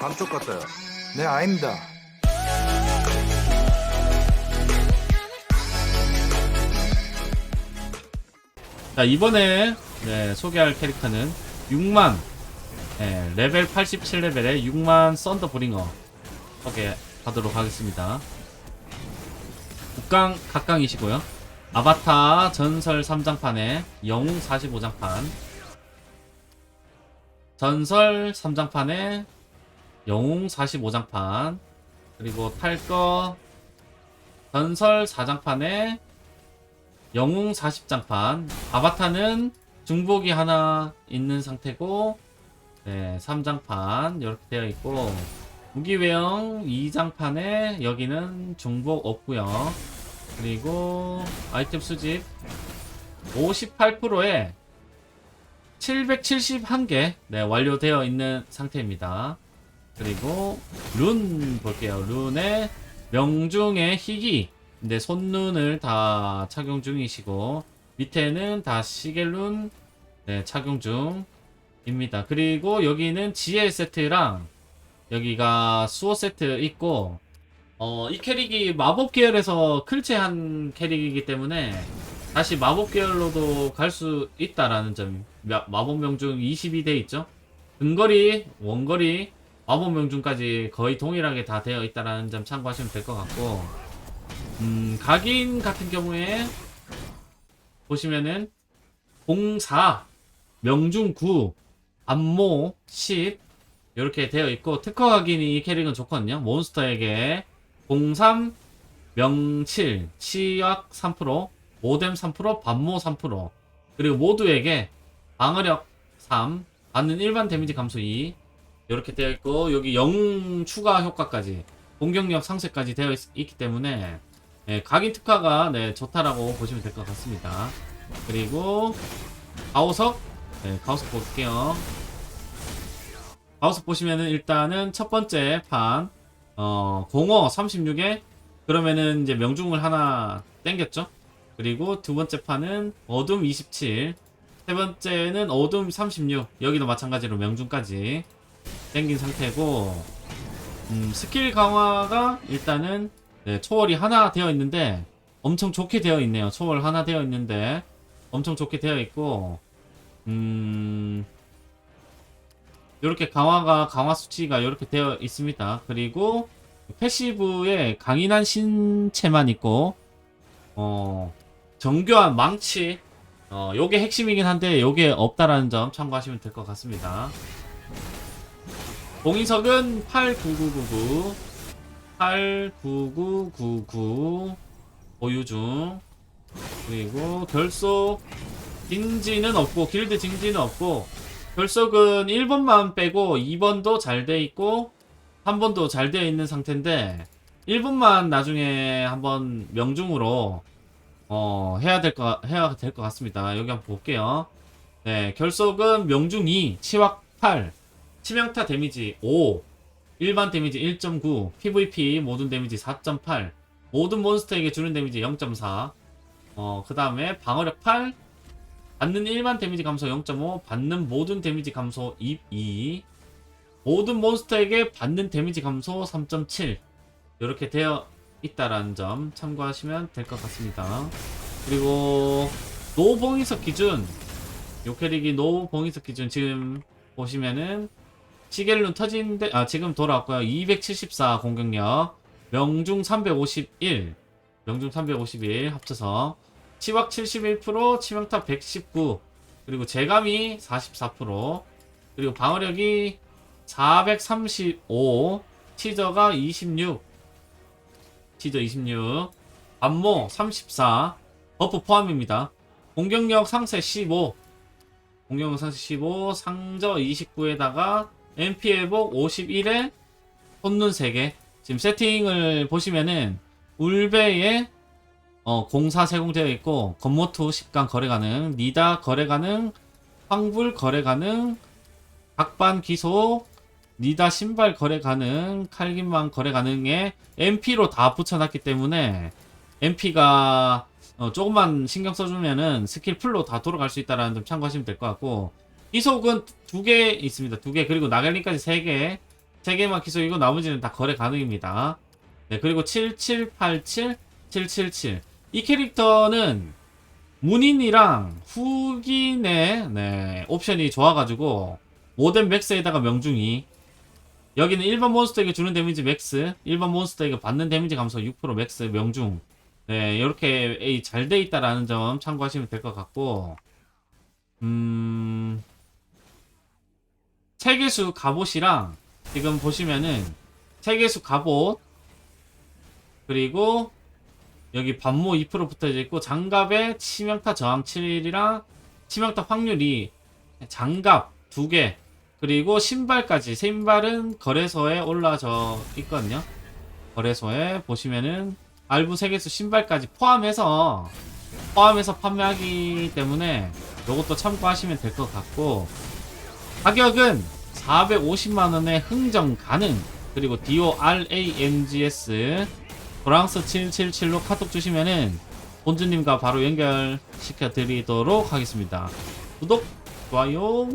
감쪽 같아요. 네, 아닙니다. 자 이번에 네, 소개할 캐릭터는 6만 네, 레벨 87레벨의 6만 썬더 브링어 소개하도록 하겠습니다 국강 각강이시고요 아바타 전설 3장판에 영웅 45장판 전설 3장판에 영웅 45장판 그리고 탈거 전설 4장판에 영웅 40장판. 아바타는 중복이 하나 있는 상태고 네, 3장판 이렇게 되어 있고 무기외형 2장판에 여기는 중복 없고요. 그리고 아이템 수집 58%에 771개 네, 완료되어 있는 상태입니다 그리고 룬 볼게요 룬의 명중의 희귀 근데 손눈을 다 착용 중이시고 밑에는 다 시겔룬 네, 착용 중입니다. 그리고 여기는 지혜 세트랑 여기가 수호 세트 있고 어, 이 캐릭이 마법 계열에서 클체한 캐릭이기 때문에 다시 마법 계열로도 갈 수 있다라는 점 마- 마법 명중 22대 있죠? 근거리, 원거리, 마법 명중까지 거의 동일하게 다 되어 있다라는 점 참고하시면 될 것 같고 음, 각인 같은 경우에 보시면은 04, 명중 9, 안모 10 이렇게 되어 있고 특허 각인이 이 캐릭은 좋거든요. 몬스터에게 03, 명7, 치약 3%, 모뎀 3%, 반모 3% 그리고 모두에게 방어력 3, 받는 일반 데미지 감소 2 이렇게 되어 있고 여기 영웅 추가 효과까지 공격력 상쇄까지 되어 있, 기 때문에 네, 각인 특화가 네, 좋다라고 보시면 될 것 같습니다. 그리고 가오석 네, 가오석 볼게요. 가오석 보시면은 일단은 첫 번째 판 어, 공어 36에 그러면은 이제 명중을 하나 땡겼죠. 그리고 두 번째 판은 어둠 27, 세 번째는 어둠 36 여기도 마찬가지로 명중까지 땡긴 상태고 음, 스킬 강화가 일단은 네, 초월이 하나 되어 있는데 엄청 좋게 되어 있네요. 초월 하나 되어 있는데 엄청 좋게 되어 있고 음 이렇게 강화가 강화 수치가 이렇게 되어 있습니다. 그리고 패시브에 강인한 신체만 있고 어 정교한 망치 어 요게 핵심이긴 한데 요게 없다라는 점 참고하시면 될 것 같습니다. 공인석은 89999 89999 보유 중 그리고 결속 징지는 없고 길드 징지는 없고 결속은 1번만 빼고 2번도 잘 돼 있고 3번도 잘 되어 있는 상태인데 1번만 나중에 한번 명중으로 어 해야 될거 해야 될 것 같습니다. 여기 한번 볼게요. 네, 결속은 명중 2, 치확 8, 치명타 데미지 5, 일반 데미지 1.9, PVP 모든 데미지 4.8, 모든 몬스터에게 주는 데미지 0.4, 어, 그 다음에 방어력 8, 받는 일반 데미지 감소 0.5, 받는 모든 데미지 감소 2, 모든 몬스터에게 받는 데미지 감소 3.7, 이렇게 되어 있다라는 점 참고하시면 될 것 같습니다. 그리고 노봉이석 기준, 요 캐릭이 노봉이석 기준 지금 보시면은 시겔룬 터진데 아 지금 돌아왔고요. 274 공격력. 명중 351 명중 351 합쳐서 치확 71% 치명타 119 그리고 재감이 44% 그리고 방어력이 435 치저가 26 치저 26 안모 34 버프 포함입니다. 공격력 상세 15 공격력 상세 15 상저 29에다가 MP 회복 51에 손눈 3개. 지금 세팅을 보시면은 울베에 어, 공사 세공되어 있고 건모투 10강 거래 가능, 니다 거래 가능, 황불 거래 가능, 각반 기소, 니다 신발 거래 가능, 칼김만 거래 가능에 MP로 다 붙여놨기 때문에 MP가 어, 조금만 신경 써주면은 스킬 풀로 다 돌아갈 수 있다라는 점 참고하시면 될 것 같고 이속은 두 개 있습니다. 두 개 그리고 나갈리까지 세 개. 3개만 기속이고 나머지는 다 거래 가능입니다. 네, 그리고 7787, 777. 이 캐릭터는 문인이랑 흑인의 네, 옵션이 좋아가지고 모든 맥스에다가 명중이 여기는 일반 몬스터에게 주는 데미지 맥스, 일반 몬스터에게 받는 데미지 감소 6% 맥스 명중. 네, 이렇게 잘 돼 있다라는 점 참고하시면 될 것 같고, 음, 체계수 갑옷이랑 지금 보시면은 체계수 갑옷 그리고 여기 반모 2% 붙어져 있고 장갑에 치명타 저항 7이랑 치명타 확률이 장갑 두개 그리고 신발까지. 신발은 거래소에 올라져 있거든요. 거래소에 보시면은 알부 세계수 신발까지 포함해서 포함해서 판매하기 때문에 이것도 참고하시면 될 것 같고 가격은 450만원에 흥정 가능 그리고 DORANGS 프랑스 777로 카톡 주시면은 본주님과 바로 연결시켜 드리도록 하겠습니다. 구독, 좋아요,